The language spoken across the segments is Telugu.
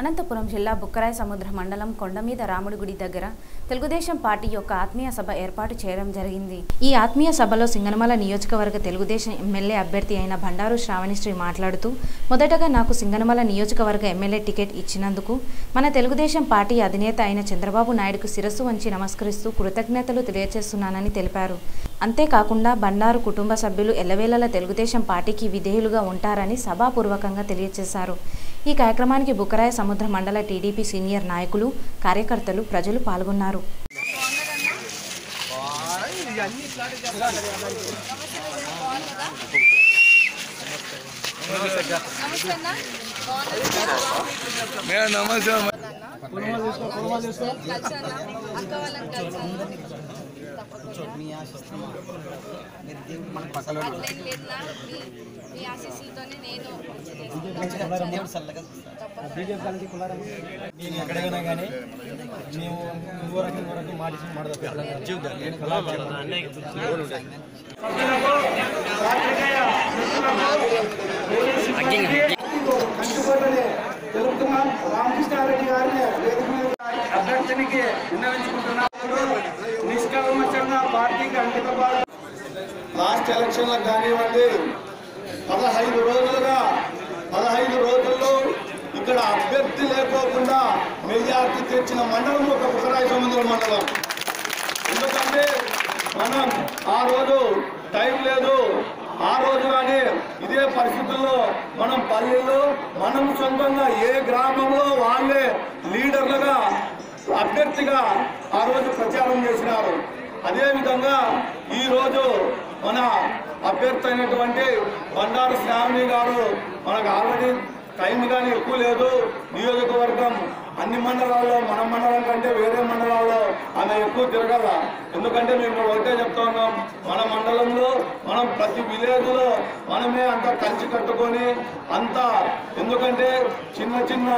అనంతపురం జిల్లా బుక్కరాయ సముద్ర మండలం కొండమీద రాముడి గుడి దగ్గర తెలుగుదేశం పార్టీ యొక్క ఆత్మీయ సభ ఏర్పాటు చేయడం జరిగింది. ఈ ఆత్మీయ సభలో సింగనమల నియోజకవర్గ తెలుగుదేశం ఎమ్మెల్యే అభ్యర్థి అయిన బండారు శ్రావణిశ్రీ మాట్లాడుతూ మొదటగా నాకు సింగనమల నియోజకవర్గ ఎమ్మెల్యే టికెట్ ఇచ్చినందుకు మన తెలుగుదేశం పార్టీ అధినేత అయిన చంద్రబాబు నాయుడుకు శిరస్సు వంచి నమస్కరిస్తూ కృతజ్ఞతలు తెలియజేస్తున్నానని తెలిపారు. అంతేకాకుండా బండారు కుటుంబ సభ్యులు ఎల్లవేళలా తెలుగుదేశం పార్టీకి విధేయులుగా ఉంటారని సభాపూర్వకంగా తెలియజేశారు ఈ కార్యక్రమానికి బుకరాయ సముద్ర మండల టీడీపీ సీనియర్ నాయకులు కార్యకర్తలు ప్రజలు పాల్గొన్నారు. నమస్తే. అమ్మ. కలిసాను అక్క వాళ్ళని కలిసాను అట్లేం లేదునా మీ మీ ఆశీస్సులతోనే నేను నేను ఎక్కడికైనా కానీ మేము ఇంకో రకం ఇంకో రకం మాట ఇచ్చి మాట కట్టుబడి తెలుపుతున్నాం రామకృష్ణారెడ్డి గారిని వేదిక మీద అభ్యర్థినికి విన్నవించుకుంటున్నారు లాస్ట్ ఎలక్షన్లకు కానివ్వండి పదహైదు రోజులుగా పదహైదు రోజుల్లో ఇక్కడ అభ్యర్థి లేకోకుండా మెజార్టీ తెచ్చిన మండలం ఒక బుకరాయి సముద్ర మండలం. ఎందుకంటే మనం ఆ రోజు టైం లేదు ఆ రోజు కానీ ఇదే పరిస్థితుల్లో మనం పల్లెల్లో మనం సొంతంగా ఏ గ్రామంలో వాళ్ళే లీడర్లుగా అభ్యర్థిగా ఆ రోజు ప్రచారం చేసినారు. అదేవిధంగా ఈరోజు మన అభ్యర్థి అయినటువంటి బండారు శ్రావణి గారు మనకు ఆల్రెడీ టైం కానీ ఎక్కువ లేదు. నియోజకవర్గం అన్ని మండలాల్లో మన మండలం కంటే వేరే మండలాల్లో ఆమె ఎక్కువ తిరగల ఎందుకంటే మేము ఒకటే చెప్తా ఉన్నాం మన మండలంలో మనం ప్రతి విలేజ్లో మనమే అంతా కలిసి కట్టుకొని అంతా ఎందుకంటే చిన్న చిన్న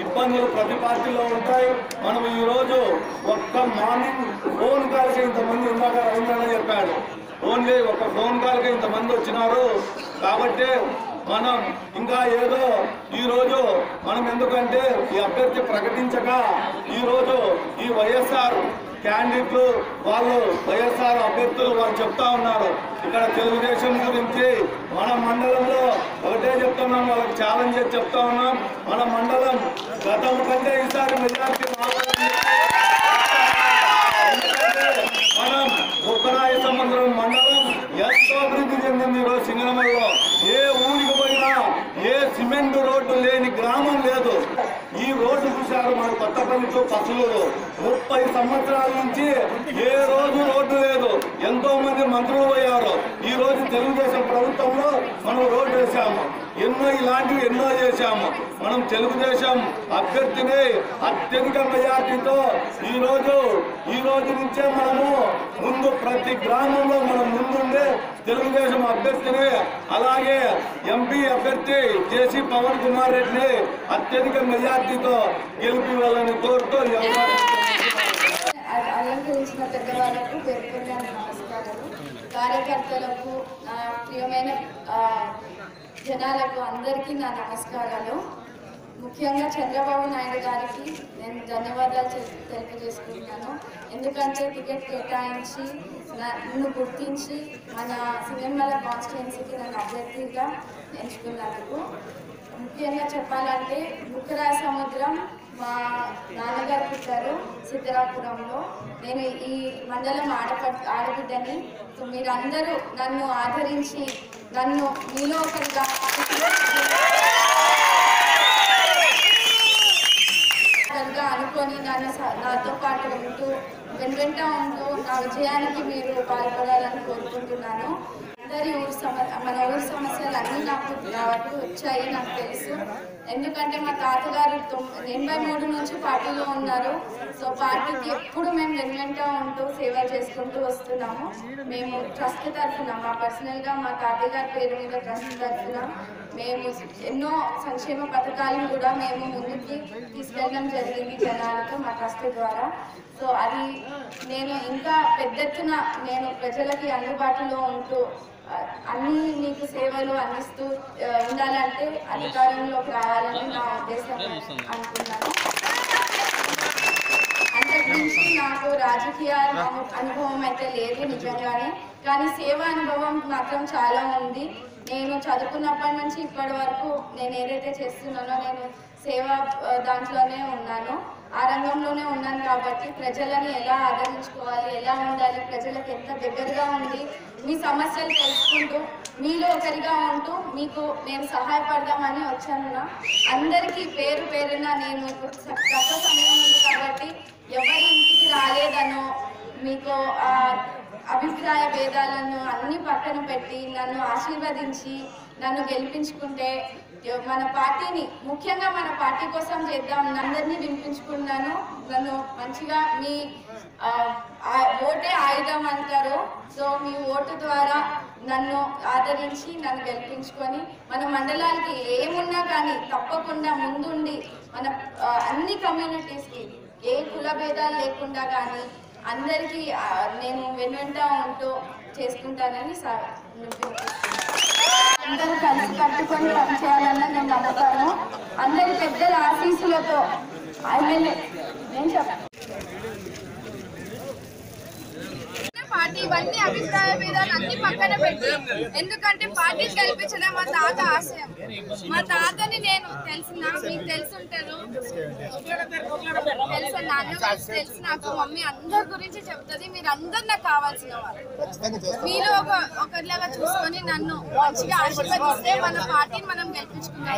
ఇబ్బందులు ప్రతి పార్టీలో ఉంటాయి. మనం ఈరోజు ఒక్క మార్నింగ్ ఫోన్ చేయంత ఇంతమంది ఇందాక రవీంద్రనే చెప్పాడు ఓన్లీ ఒక ఫోన్ కాల్కి ఇంతమంది వచ్చినారు. కాబట్టి మనం ఇంకా ఏదో ఈ రోజు మనం ఎందుకంటే ఈ అభ్యర్థి ప్రకటించక ఈ రోజు ఈ వైఎస్ఆర్ క్యాండిడేట్లు వాళ్ళు వైఎస్ఆర్ అభ్యర్థులు వాళ్ళు చెప్తా ఉన్నారు. ఇక్కడ తెలుగుదేశం గురించి మన మండలంలో ఒకటే చెప్తున్నాం వాళ్ళకి ఛాలెంజ్ చెప్తా ఉన్నాం. మన మండలం గతం కంటే ఈసారి మెజార్టీ రావాలని మనం ఉత్తరాయ సముద్రం మండలం ఎంతో అభివృద్ధి చెందింది ఈరోజు సింగనమల్లో ఏ ఊరికి పోయినా ఏ సిమెంట్ రోడ్డు లేని గ్రామం లేదు. ఈ రోడ్డు చూశారు మన కొత్తపల్లితో పసులూరు ముప్పై సంవత్సరాల నుంచి ఏ రోజు రోడ్డు లేదు. ఎంతో మంది మంత్రులు పోయారు. ఈ రోజు తెలుగుదేశం ప్రభుత్వంలో మనం రోడ్డు చేశాము. ఎన్నో ఇలాంటివి ఎన్నో చేశాము. మనం తెలుగుదేశం అభ్యర్థిని అత్యధిక మెజార్టీతో ఈరోజు ఈ రోజు నుంచే మనము ముందు ప్రతి గ్రామంలో మనం ముందుండే తెలుగుదేశం అభ్యర్థిని అలాగే ఎంపీ అభ్యర్థి జేసీ పవన్ కుమార్ రెడ్డిని అత్యధిక మెజార్టీతో గెలిపివ్వాలని కోరుతూ అలంకరించిన పెద్దవాళ్ళకు పేర్కొన్నాను కార్యకర్తలకు నా ప్రియమైన జనాలకు అందరికీ నా నమస్కారాలు. ముఖ్యంగా చంద్రబాబు నాయుడు గారికి నేను ధన్యవాదాలు తెలియజేసుకుంటున్నాను. ఎందుకంటే టికెట్ కేటాయించి నా- నన్ను గుర్తించి మన సినిమాల కాన్స్టిట్యున్సీకి నన్ను అభ్యర్థిగా ఎంచుకున్నందుకు. ముఖ్యంగా చెప్పాలంటే బుక్కరా సముద్రం మా నాన్నగారు పుట్టారు సిద్ధరాపురంలో నేను ఈ మండలం ఆడప ఆడబిడ్డని సో మీరందరూ నన్ను ఆదరించి నన్ను మీలో ఒకరిగా అనుకొని నన్ను స- నాతో పాటు ఉంటూ వెంట ఉంటూ నా విజయానికి మీరు పాల్పడాలని కోరుకుంటున్నాను. అందరి ఊరు సమస్య మన ఊరు సమస్యలు అన్నీ నాకు కాబట్టి వచ్చాయి నాకు తెలుసు. ఎందుకంటే మా తాతగారు ఎనభై మూడు నుంచి పార్టీలో ఉన్నారు. సో పార్టీకి ఎప్పుడు మేము వెనువెంట ఉంటూ సేవ చేసుకుంటూ వస్తున్నాము. మేము ట్రస్ట్ తరఫున మా పర్సనల్గా మా తాతయ్య గారి పేరు మీద ట్రస్ట్ తరఫున మేము ఎన్నో సంక్షేమ పథకాలు కూడా మేము ముందుకి తీసుకెళ్ళడం జరిగింది జనాలతో మా ట్రస్ట్ ద్వారా. సో అది నేను ఇంకా పెద్ద ఎత్తున నేను ప్రజలకి అందుబాటులో ఉంటూ అన్ని మీకు సేవలు అందిస్తూ ఉండాలంటే అధికారంలోకి రావాలని నా ఉద్దేశం అనుకున్నాను అంతకుమించి నాకు రాజకీయ అనుభవం అయితే లేదు నిజంగానే. కానీ సేవ అనుభవం మాత్రం చాలా ఉంది. నేను చదువుకున్నప్పటి నుంచి ఇప్పటి వరకు నేను ఏదైతే చేస్తున్నానో నేను సేవ దాంట్లోనే ఉన్నాను. ఆ రంగంలోనే ఉన్నాను కాబట్టి ప్రజలను ఎలా ఆదరించుకోవాలి ఎలా ఉండాలి ప్రజలకు ఎంత దగ్గరగా ఉండి మీ సమస్యలు తెలుసుకుంటూ మీలో ఒకరిగా ఉంటూ మీకు నేను సహాయపడదామని వచ్చాను అందరికీ పేరు పేరున నేను ఇప్పుడు తక్కువ సమయం ఉంది కాబట్టి ఎవరి ఇంటికి రాలేదనో మీకు ఆ అభిప్రాయ భేదాలను అన్ని పక్కన పెట్టి నన్ను ఆశీర్వదించి నన్ను గెలిపించుకుంటే మన పార్టీని ముఖ్యంగా మన పార్టీ కోసం చేద్దాం అందరినీ వినిపించుకున్నాను నన్ను మంచిగా మీ ఓటే ఆయుధం అంటారు. సో మీ ఓటు ద్వారా నన్ను ఆదరించి నన్ను గెలిపించుకొని మన మండలానికి ఏమున్నా కానీ తప్పకుండా ముందుండి మన అన్ని కమ్యూనిటీస్కి ఏ కుల భేదాలు లేకుండా కానీ అందరికీ నేను వెనువెంట ఉంటూ చేసుకుంటానని సా అందరూ కలిసి కట్టుకొని పనిచేయాలని నేను నమ్ముతాను. అందరి పెద్దల ఆశీస్సులతో. ఎమ్మెల్యే నేను చెప్తాను పార్టీ ఇవన్నీ అభిప్రాయ భేదాలు అన్ని పక్కన పెట్టి ఎందుకంటే పార్టీ గెలిపించడం మా తాత ఆశయం. మా తాతని నేను తెలిసిన మీకు తెలుసుంటారు. తెలుసు నాన్న తెలుసు నాకు మమ్మీ అందరి గురించి చెప్తుంది మీరు అందరు నాకు కావాల్సిన వాళ్ళు. మీరు ఒక ఒకరిలాగా చూసుకొని నన్ను మంచిగా ఆశీర్వదిస్తే మన పార్టీని మనం గెలిపించుకుంటాం